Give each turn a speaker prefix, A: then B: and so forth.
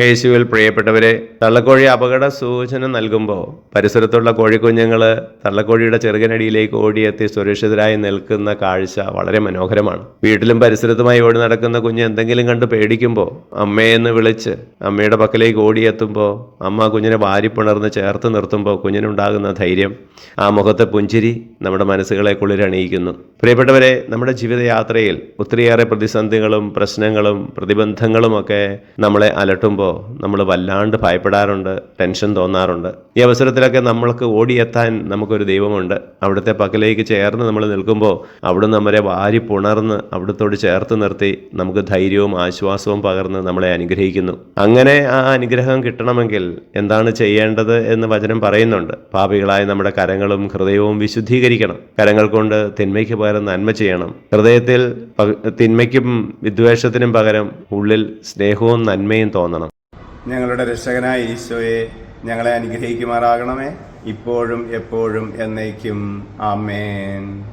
A: യേശുവിൽ പ്രിയപ്പെട്ടവരെ തള്ളക്കോഴി അപകട സൂചന നൽകുമ്പോൾ പരിസരത്തുള്ള കോഴിക്കുഞ്ഞുങ്ങൾ തള്ളക്കോഴിയുടെ ചെറുകനടിയിലേക്ക് ഓടിയെത്തി സുരക്ഷിതരായി നിൽക്കുന്ന കാഴ്ച വളരെ മനോഹരമാണ്. വീട്ടിലും പരിസരത്തുമായി ഓടി നടക്കുന്ന കുഞ്ഞ് എന്തെങ്കിലും കണ്ട് പേടിക്കുമ്പോൾ അമ്മയെന്ന് വിളിച്ച് അമ്മയുടെ പക്കലേക്ക് ഓടിയെത്തുമ്പോൾ അമ്മ കുഞ്ഞിനെ വാരിപ്പുണർന്ന് ചേർത്ത് നിർത്തുമ്പോൾ കുഞ്ഞിനുണ്ടാകുന്ന ധൈര്യം ആ മുഖത്തെ പുഞ്ചിരി നമ്മുടെ മനസ്സുകളെ കുളിരണിയിക്കുന്നു. പ്രിയപ്പെട്ടവരെ നമ്മുടെ ജീവിതയാത്രയിൽ ഒത്തിരിയേറെ പ്രതിസന്ധികളും പ്രശ്നങ്ങളും പ്രതിബന്ധങ്ങളുമൊക്കെ നമ്മളെ അലട്ടുമ്പോൾ നമ്മൾ വല്ലാണ്ട് ഭയപ്പെടാറുണ്ട് ടെൻഷൻ തോന്നാറുണ്ട്. ഈ അവസരത്തിലൊക്കെ നമ്മൾക്ക് ഓടിയെത്താൻ നമുക്കൊരു ദൈവമുണ്ട്. അവിടുത്തെ പക്കലേക്ക് ചേർന്ന് നമ്മൾ നിൽക്കുമ്പോൾ അവിടുന്ന് നമ്മളെ വാരി പുണർന്ന് അവിടുത്തോട് ചേർത്ത് നിർത്തി നമുക്ക് ധൈര്യവും ആശ്വാസവും പകർന്ന് നമ്മളെ അനുഗ്രഹിക്കുന്നു. അങ്ങനെ ആ അനുഗ്രഹം കിട്ടണമെങ്കിൽ എന്താണ് ചെയ്യേണ്ടത് എന്ന് വചനം പറയുന്നുണ്ട്. പാപികളായ നമ്മുടെ കരങ്ങളും ഹൃദയവും വിശുദ്ധീകരിക്കണം. കരങ്ങൾ കൊണ്ട് തിന്മയ്ക്ക് പകരം നന്മ ചെയ്യണം. ഹൃദയത്തിൽ തിന്മയ്ക്കും വിദ്വേഷത്തിനും പകരം ഉള്ളിൽ സ്നേഹവും നന്മയും തോന്നണം.
B: ഞങ്ങളുടെ രക്ഷകനായ ഈശോയെ ഞങ്ങളെ അനുഗ്രഹിക്കുമാറാകണമേ. ഇപ്പോഴും എപ്പോഴും എന്നേക്കും. ആമേൻ.